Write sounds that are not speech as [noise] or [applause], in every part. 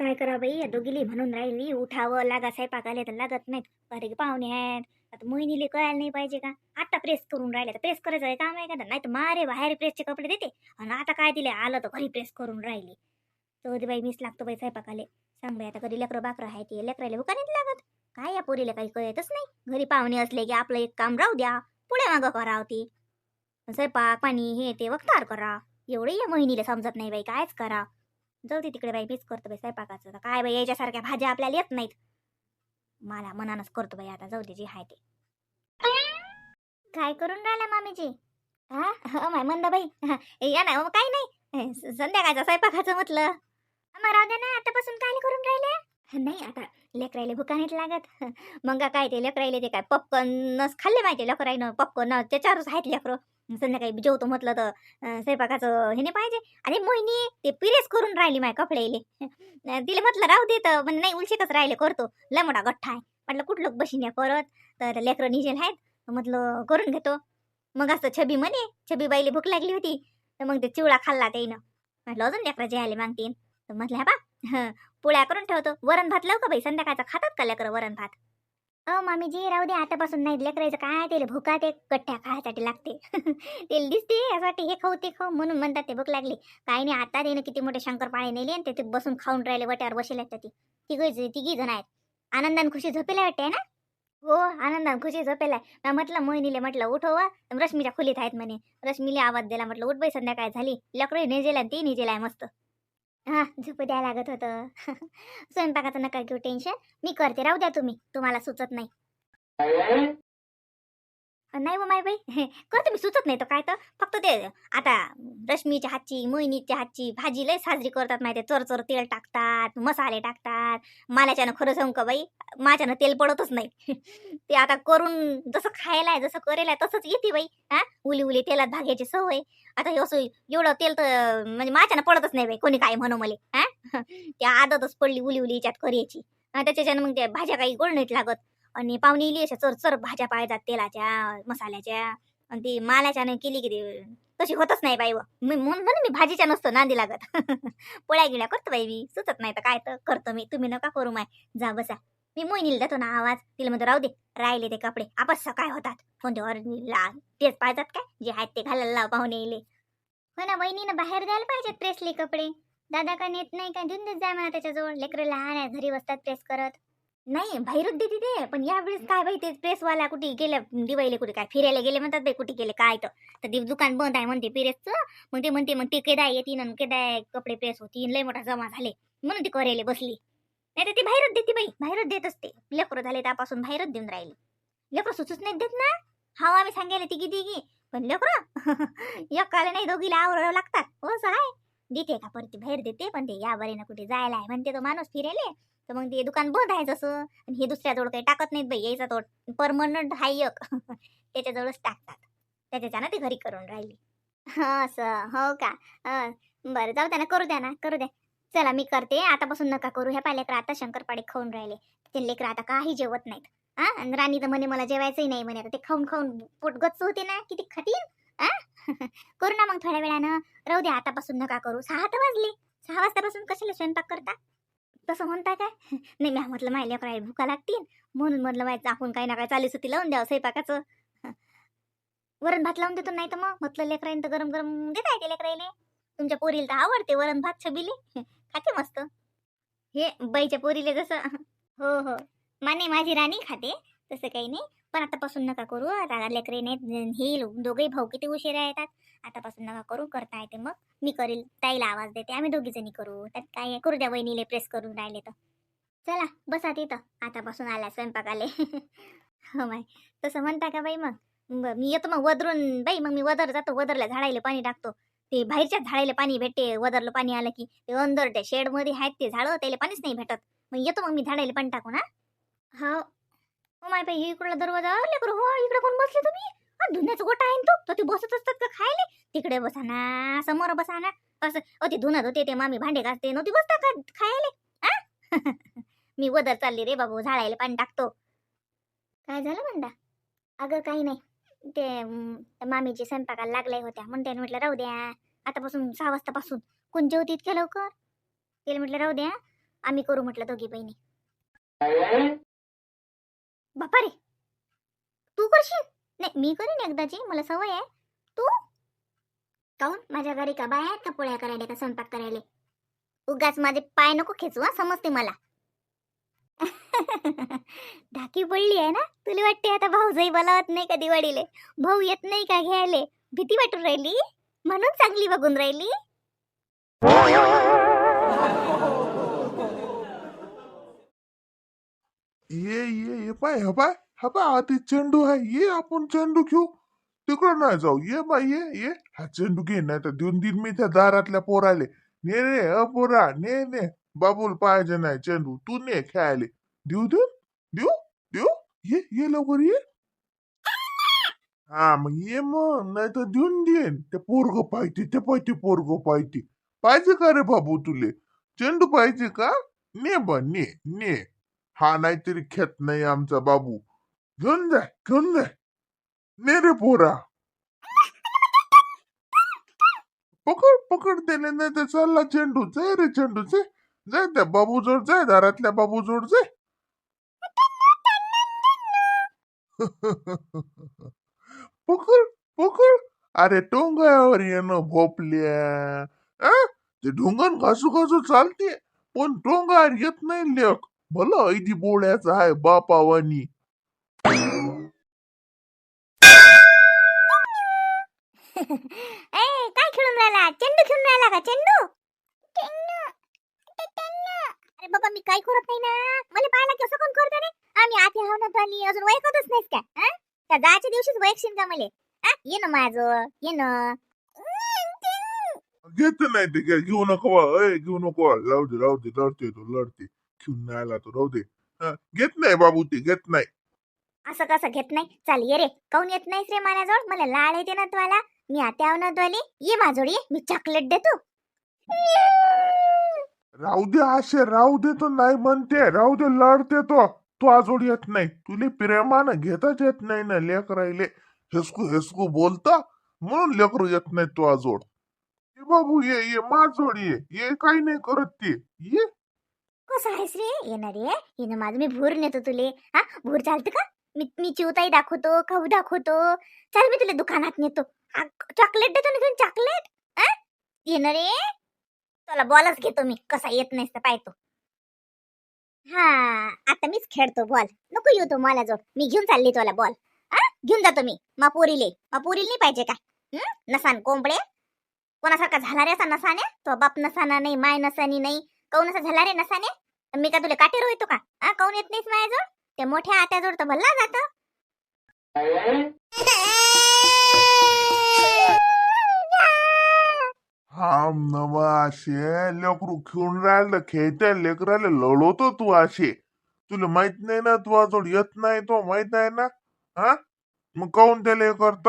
काय करा बाई? या दोघीली म्हणून राहिली. उठावं लागा स्वयंपाक तर लागत नाहीत. घरी पाहुणे आहेत. आता मोहिनीले कळायला नाही पाहिजे का? आता प्रेस करून राहिले तर प्रेस करायचं आहे काम आहे का? नाही तर मारे बाहेर प्रेसचे कपडे देते. आणि आता काय दिले आलं तर घरी प्रेस करून राहिली. तो बाई मीच लागतो बाई स्वयंपाकाले. सांग बाई आता घरी लेकरं बाकरं आहे ते. लेकराले भुका नाही लागत? काय या पोरीला काही कळतच नाही? घरी पाहुणे असले की आपलं एक काम राहू द्या. पुढे मागं करावं ती. स्वयंपाक पाणी हे ते वक्तार करा. एवढे या मोहिनीला समजत नाही बाई. कायच करा. जाऊ दे तिकडे बाई मीच करतो बाई स्वयंपाकाचं. काय बाई याच्यासारख्या भाज्या आपल्याला येत नाहीत. मला मनानच करतो बाई आता जाऊ दे जी आहे ते. काय करून राहिला मामीजी? हा? हो माय मंदाबाई हा, [laughs] या ना हो, काही नाही. संध्याकाळचा [laughs] संध्याकाळचं स्वयंपाकाचं म्हटलं. मग राहू दे ना आतापासून काय करून राहिले नाही आता लेकरायले भुका नाहीत लागत. [laughs] मग काय ते लेकरायले ते काय पॉपकॉर्नच खाल्ले माहिती लेकराईनं पॉपकॉर्न त्याच्यावरच आहेत लेकरं. संध्याकाळी जेवतो म्हटलं तर स्वयंपाकाचं हे नाही पाहिजे. अरे मोहिनी ते पिरेस करून राहिली माय कपडेले तिला म्हटलं राहू दे तर. म्हणजे नाही उलशेकच राहिले करतो. लय मोठा गठ्ठा आहे. म्हटलं कुठलं बशीन या परत? तर लेकरं निजेल आहेत. म्हटलं करून घेतो. मग असं छबी म्हणे छबी बाईली भूक लागली होती. तर मग ते चिवडा खाल्ला त्याईनं. म्हटलं अजून लेकरं जेवायला आले मागतील तर म्हटलं हा बा हं, [laughs] पोळ्या करून ठेवतो. वरण भात लावू का बाई? संध्याकाळचा खातात का लेकरं वरण भात? अ मामीजी राहू दे आतापासून नाही लेकरायचं काय ते भुका ते कट्ट्या खायसाठी लागते. [laughs] तेल दिसते यासाठी हे खाऊ ते खाऊ म्हणून म्हणतात ते भूक लागली. काही नाही आता त्याने किती मोठे शंकर पाळे नेले आणि ते बसून खाऊन राहिले वट्यावर बसले आहेत ती. तिघी तिघी जण आहेत. आनंदान खुशी झोपेला वाटते ना? हो आनंदान खुशी झोपेला आहे. म्हटलं मोहिनीले म्हटलं उठवा रश्मीच्या खोलीत आहेत म्हणे. रश्मीले आवाज दिला म्हटलं उठ बाई संध्याकाळ झाली. लकडे निजेला ती निजेला आहे मस्त. हा झोपू द्यायला लागत होतं. [laughs] स्वयंपाकाचं नका घेऊ टेन्शन. मी करते. राहू द्या तुम्ही. तुम्हाला सुचत नाही. नाही हो माय बाई. [laughs] करते मी सुचत नाही तर काय तर. फक्त ते आता रश्मीच्या हातची मोहिनीच्या हातची भाजी लय साजरी करतात माहिती चोर चोर तेल टाकतात मसाले टाकतात. माल्याच्यानं खरं सांगू का बाई? माझ्यानं तेल पडतच नाही. [laughs] ते आता करून जसं खायला आहे जसं करेल तसंच येते बाई. हा? उली उली तेलात भागायची सवय. आता हे असं एवढं तेल तर म्हणजे माझ्यानं पडतच नाही बाई. कोणी काय म्हणू मला. हा? [laughs] ते आदतच पडली उली उली याच्यात करायची त्याच्याच्यानं मग त्या भाज्या काही गोड नाहीत लागत. आणि पाहुणे इली अशा चर चर भाज्या पाळतात तेलाच्या मसाल्याच्या. आणि ती माल्याच्यानं केली की ते तशी होतच नाही बाई मी म्हणून मी भाजीच्या नसतो नांदी लागत. [laughs] पोळ्या गिळ्या करतो बाई मी. सुचत नाही तर काय तर करतो मी. तुम्ही नका करू माय. जा बसा. मी मोहिनीला देतो ना आवाज. तिला म्हणतो राहू दे. राहिले ते कपडे. आपस काय होतात. कोणत्यावर लाल तेच पाळतात काय? जे आहेत ते घालायला लाव पाहुणे येले हो ना बहिणीनं बाहेर द्यायला पाहिजेत प्रेसले कपडे. दादा का नेत नाही का? देऊन देत जाय म्हणा त्याच्याजवळ. लेकरं लहान आहे घरी बसतात प्रेस करत. नाही बाहेरच देते ते पण यावेळेस काय बाई ते प्रेसवाल्या कुठे गेल्या दिवाळीला कुठे काय फिरायला गेले म्हणतात बाई कुठे गेले काय तर. ते दुकान बंद आहे म्हणते प्रेसचं. मग ते म्हणते मग ते केदाय येतील आणि केदाय कपडे प्रेस होतील लय मोठा जमा झाले. म्हणून ती करेले बसली. नाही तर ती बाहेरच देते बाई बाहेरच देत असते. लेकरं झाले त्यापासून बाहेरच देऊन राहिले. लेकरं सुचूच नाही देत ना? हा आम्ही सांगायला किती की पण लेकरं [laughs] एकाला नाही दोघीला आवडावं लागतात. हो असं आहे देते का परत बाहेर देते पण ते या बरेनं कुठे जायला आहे म्हणते तो माणूस फिरायले. तर मग ते दुकान बंद आहे जसं आणि हे दुसऱ्याजवळ काही टाकत नाहीत बाई यायचा तो परमनंट हाय एक त्याच्याजवळच टाकतात. त्याच्याच्यानं ती घरी करून राहिली. [laughs] असं. हो का? बरं. जाऊ द्या ना. करू द्या ना. करू द्या. चला मी करते. आतापासून नका करू. ह्या पाहिल्या आता शंकरपाडे खाऊन राहिले. ते लेकर आता काही जेवत नाहीत. हा राणी तर म्हणे मला जेवायचंही नाही म्हणे. आता ते खाऊन खाऊन पोट गच्च होते ना. किती खातील आ [laughs] करू ना मग थोड्या वेळानं. राहू द्या. आतापासून नका करू. सहा तर वाजले. सहा वाजतापासून कशाला स्वयंपाक करता? तसं म्हणता काय? नाही म्या म्हटलं माहिती लेकराला भुका लागतील. म्हणून म्हटलं माहिती आपण काही ना काय चालीस होती लावून द्यावं स्वयंपाकाचं. वरण भात लावून देतो नाही तर मग. म्हटलं लेकराईन तर गरम गरम देता येते लेकराईले. तुमच्या पोरीला तर आवडते वरण भात छबिले. खाते मस्त. हे बाईच्या पोरीले जसं हो हो. माने माझी राणी खाते. तसं काही नाही. पण आतापासून नका करू आता लेकरीने नाही हे दोघेही भाऊ किती उशिरा येतात. आतापासून नका करू करता येते मग. मी करील ताईला आवाज देते. आम्ही दोघी जणी करू. त्यात काय करू द्या वहिनीले प्रेस करून राहिले तर. चला बसा तिथं. आतापासून आल्या स्वयंपाकाले. [laughs] हो माय तसं म्हणता का बाई मग? मी येतो मग वदरून. बाई मग मी वदर जातो. वदरला झाडायला पाणी टाकतो. ते बाहेरच्या झाडायला पाणी भेटते. वदरलं पाणी आलं की ते अंदर त्या शेडमध्ये आहेत ते झाडं. त्याला पाणीच नाही भेटत. मग येतो मग मी झाडायला पाणी टाकू ना हो. हो माय बाई इकडला दरवाजा लेकरू हो इकडे कोण बसले तुम्ही? धुण्याचा गोटा आहे ना तो? तर ते बसत असतात का खायले? तिकडे बसा ना समोर बसा ना. असं अ ते धुणत होते ते मामी भांडे घासते नव्हती बसता का खायले? आ? [laughs] मी वदर चालली रे बाबू झाडायला पाणी टाकतो. काय झालं म्हणता? अगं काही नाही. ते त्या मामीची स्वयंपाकाला लागल्या होत्या. म्हणते म्हटलं राहू द्या. आतापासून सहा वाजतापासून. कोण जेवती इतक्या लवकर? तिला म्हटलं राहू द्या. आम्ही करू म्हटलं दोघी बहिणी. बापा रे. तू करशील? नाही मी करीन एकदाची मला सवय आहे. तू? काहून? माझ्या घरी का बाय आहेत का पोळ्या करायला का स्वयंपाक करायला? उगाच माझे पाय नको खेचू हा समजते मला. [laughs] ढाकी पडली आहे ना? तुला वाटते आता भाऊजाई बोलावत नाही का दिवाळीले? भाऊ येत नाही का घ्यायले? भीती वाटून राहिली? म्हणून चांगली बघून राहिली? ये ये ये पाय हा पाय हा पाय हा ते चेंडू आहे. ये आपण चेंडू घेऊ. तिकडं नाही जाऊ. ये बाय ये ये. हा चेंडू घे नाही तर देऊन देईन मी त्या दारातल्या पोराले. ने रे अ पोरा ने ने. बाबूल पाहिजे नाही चेंडू. तू ने खेळायले. देऊ देऊ देऊ देऊ. ये ये लवकर ये. हा मग ये मग. नाही तर देऊन देईन. ते पोरग पाहिजे ते पाहिजे पोरग पाहिजे पाहिजे का रे बाबू तुले? चेंडू पाहिजे का? ने बा ने ने. हा नाहीतरी खेत नाही आमचा बाबू. घेऊन जाय घेऊन जाय ने रे पोरा. पकड पकड त्याने नाही तर चालला चेंडू. जाय रे चेंडू जाय जाय त्या बाबू जोड जाय दारातल्या बाबू जोड जाय [laughs] पकड पकड. अरे टोंगावर येणं भोपल्या. ते ढोंगण घासू घासू चालते. पण टोंगावर येत नाही लेख भलं ऐदी बोळ्याचा आहे बापावानी. [laughs] ए काय खेळून राहिला? चेंडू खेळून राहिला का? चेंडू? अरे बाबा मी काय करत नाही ना. मला पाहायला कसं कोण करते रे आम्ही आधी हाव ना आली अजून वयकतच नाहीस का? हा? त्या जायच्या दिवशीच वयकशील का मले. हा? ये ना माझं. ये ना. घेत नाही ते घे- घेऊ नको. बा, ए घेऊ नको. बा. राहू दे राहू दे लढते तो लढते घेऊन नाही आला तो राहू दे. हा, घेत नाही बाबू ते घेत नाही. असं कसं घेत नाही? चाल ये रे. काऊन येत नाहीस रे माझ्याजवळ? मला लाळ येते ना तुला. मी आता आव ना तुला ये माझ्याजवळ ये. मी चॉकलेट देतो. राहू दे आशे राहू दे तो नाही म्हणते. राहू दे लढते तो तो आजोड येत नाही. तुले प्रेमानं घेताच येत नाही ना लेकरायले. हेसकू हेसकू बोलता. म्हणून लेकरू येत नाही तो आजोड ये बाबू ये ये. माझोड ये. ये काही नाही करत ते. ये. कसं आहेस रे. येणार रे येणं माझं मी भूर नेतो तुले. हा? भूर चालतं का? मी मी चिवताई दाखवतो खाऊ दाखवतो. चल मी तुला दुकानात नेतो. चॉकलेट देतो ना घेऊन चॉकलेट येणार रे तुला बॉलच घेतो मी. कसा येत नाहीस तर पाहतो. हा आता मीच खेळतो बॉल नको येऊ तो मला जोड मी घेऊन चालली तुला बॉल हा? घेऊन जातो मी. मा पोरीले. मा पोरीला नाही पाहिजे का? नसान कोंबडे कोणासारखा झाला रे असा नसाने तो बाप नसाना नाही माय नसानी नाही. कौन असा झाला रे नसाने? मी का तुला काटेरो येतो का? हा कौन येत नाहीस माझ्याजवळ? ते मोठ्या आत्याजवळ तर भल्ला जात. हा नवा असे लेकरू खेळून राहिलं खेळत्या लेकराला लढवतो तू असे तुला माहीत नाही ना तू आजोड येत नाही तो माहीत आहे ना? हा मग काऊन त्याला हे करत?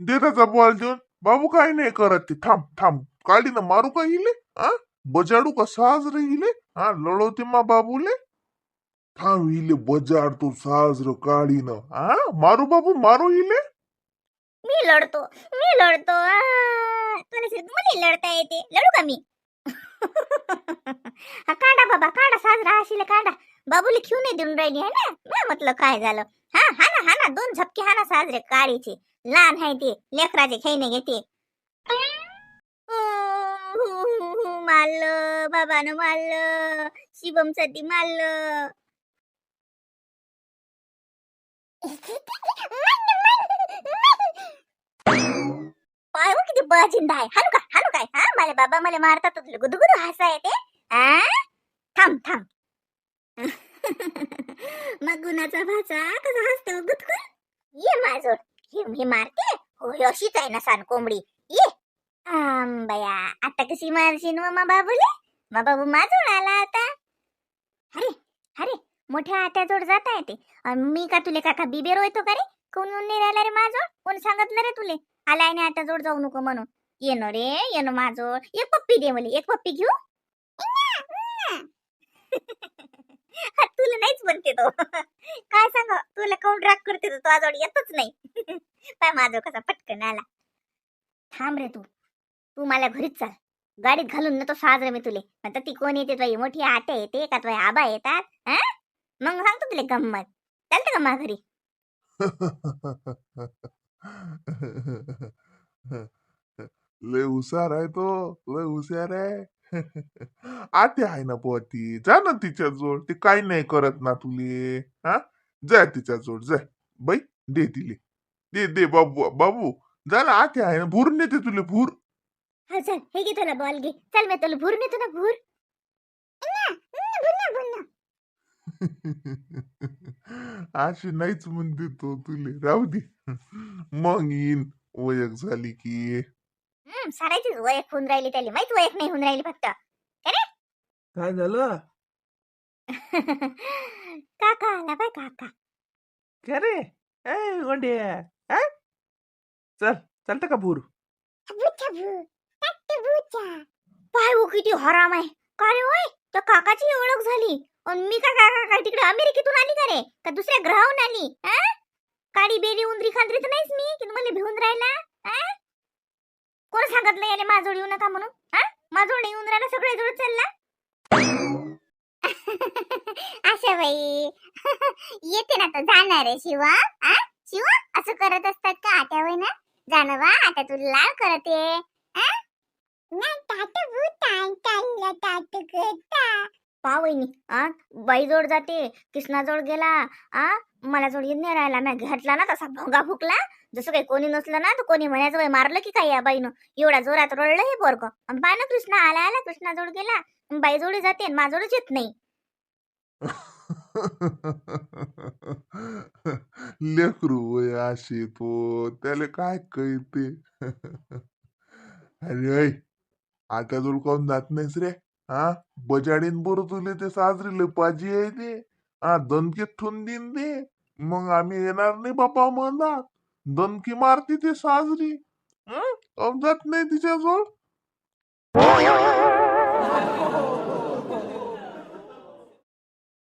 दे त्याचा बॉल देऊन. बाबू काही नाही करत ते. थांब थांब. काढीनं मारू का येईल हा बजाडू का? साजरे इले हा लढवते मा बाबूले. थांब इले बजाडतो साजर काढीनं हा मारू बाबू मारू इले. मी लढतो मी लढतो. आ, तुला सिर्फ मला लढता येते. लढू का मी? [laughs] हा काढा बाबा काढा साजरा असेल काढा बाबूले घेऊन नाही देऊन राहिली आहे ना? मी म्हटलं काय झालं? हा हा ना हा ना दोन झपके हा ना साजरे काढीचे लहान आहे ते लेकराचे खेळणे घेते. मारलं बाबानं मारलं शिवमसाठी मारलं. पाय हो किती बजिंदा आहे. हाणू का हाणू काय? हा? मला बाबा मला मारतात तुला गुदगुदू हसा येते. हा थांब थांब. [laughs] मग गुणाचा भाचा कसा हसतो गुदगुद? ये माझोड हे हे मारते? हो हे अशीच आहे ना सान कोंबडी ये. आम बया आता कशी मारशील व मा बाबूले? मा बाबू माझोड आला आता. अरे अरे मोठ्या आत्याजोड जाता येते अन मी का तुले काका बिबेरो येतो का रे? कोण येऊन नाही राहिला रे माझोड कोण सांगितलं रे तुले? आलाय ना आता जोड जाऊ नको म्हणून. ये न रे ये न माझो एक पप्पी दे मला एक पप्पी घेऊ. [laughs] हा, तुला नाहीच म्हणते तो. [laughs] काय सांग तुला कोण राग करते तो आजोड येतच नाही. [laughs] पाय माझं कसा पटकन आला. थांब रे तू. तू मला घरीच चाल. गाडीत घालून नेतो साजरे मी तुले. आता ती कोण येते तुझी? मोठी आत्या येते का? तुझ्या आबा येतात? हा? मग सांगतो तुला गंमत. चालतं का मा घरी? [laughs] लय हुशार आहे तो. लय हुशार आहे. [laughs] आते आहे ना पोती जा ना तिच्या जोड. ती काही नाही करत ना तुले. हा? जा तिच्या जोड. जा. बाई दे तिले. दे दे बाबू बाबू. जा ना आते आहे ना. भूर नेते तुले भूर. हा चल हे घे तुला बॉल घे. चल मी तुला भूर नेतो ना भूर. [laughs] अशी नाहीच म्हणते तो तुले. राहू दे. मग येईन ओळख झाली की. हम्म, सारायचीच वयक होऊन राहिली त्याला. माहीत वयक नाही होऊन राहिली फक्त. काय झालं? [laughs] काका आला बाय काका. काय रे ए गोंडे. हा? चल चालतं का भूर. पाय हो किती हराम आहे का रे होय त्या काकाची ओळख झाली. आणि मी का काका काय तिकडे अमेरिकेतून आली का रे? का दुसऱ्या ग्रहाहून आली? हा? बेरी उंदरी खांदरी तर नाहीच मी. की मला भिवून राहिला. हा? कोण सांगितलं याने माझोड येऊ नका म्हणून? हा माझोड येऊन राहिला सगळे जोड चालला. [laughs] अशा बाई. [laughs] येते ना तर जाणार आहे शिवा. हा शिवा असं करत असतात का आत्या होय ना जाणं आता तुला लाल करते. हा पा वहिनी आ बाई जोड जाते कृष्णा जोड गेला आ मला जोड येत नाही राहिला मी घातला ना तसा भोंगा फुकला जसं काही कोणी नसलं ना तर कोणी म्हणायचं बाई मारलं की काय या बाईनं एवढा जोरात रडलं हे पोरग पाय ना कृष्णा आला आला कृष्णा जोड गेला अन बाई जोडी जाते आणि माझोडच येत नाही लेकरू वय असे तो त्याला काय कळते अरे आता तुला जात नाहीस रे हा? बजाडीन बोर तुले ते साजरीले पाजी आहे ते. हा दणकीत ठून देईन ते. मग आम्ही येणार नाही बापा म्हणतात दणकी मारती ते साजरी. हं? जात नाही तिच्याजवळ.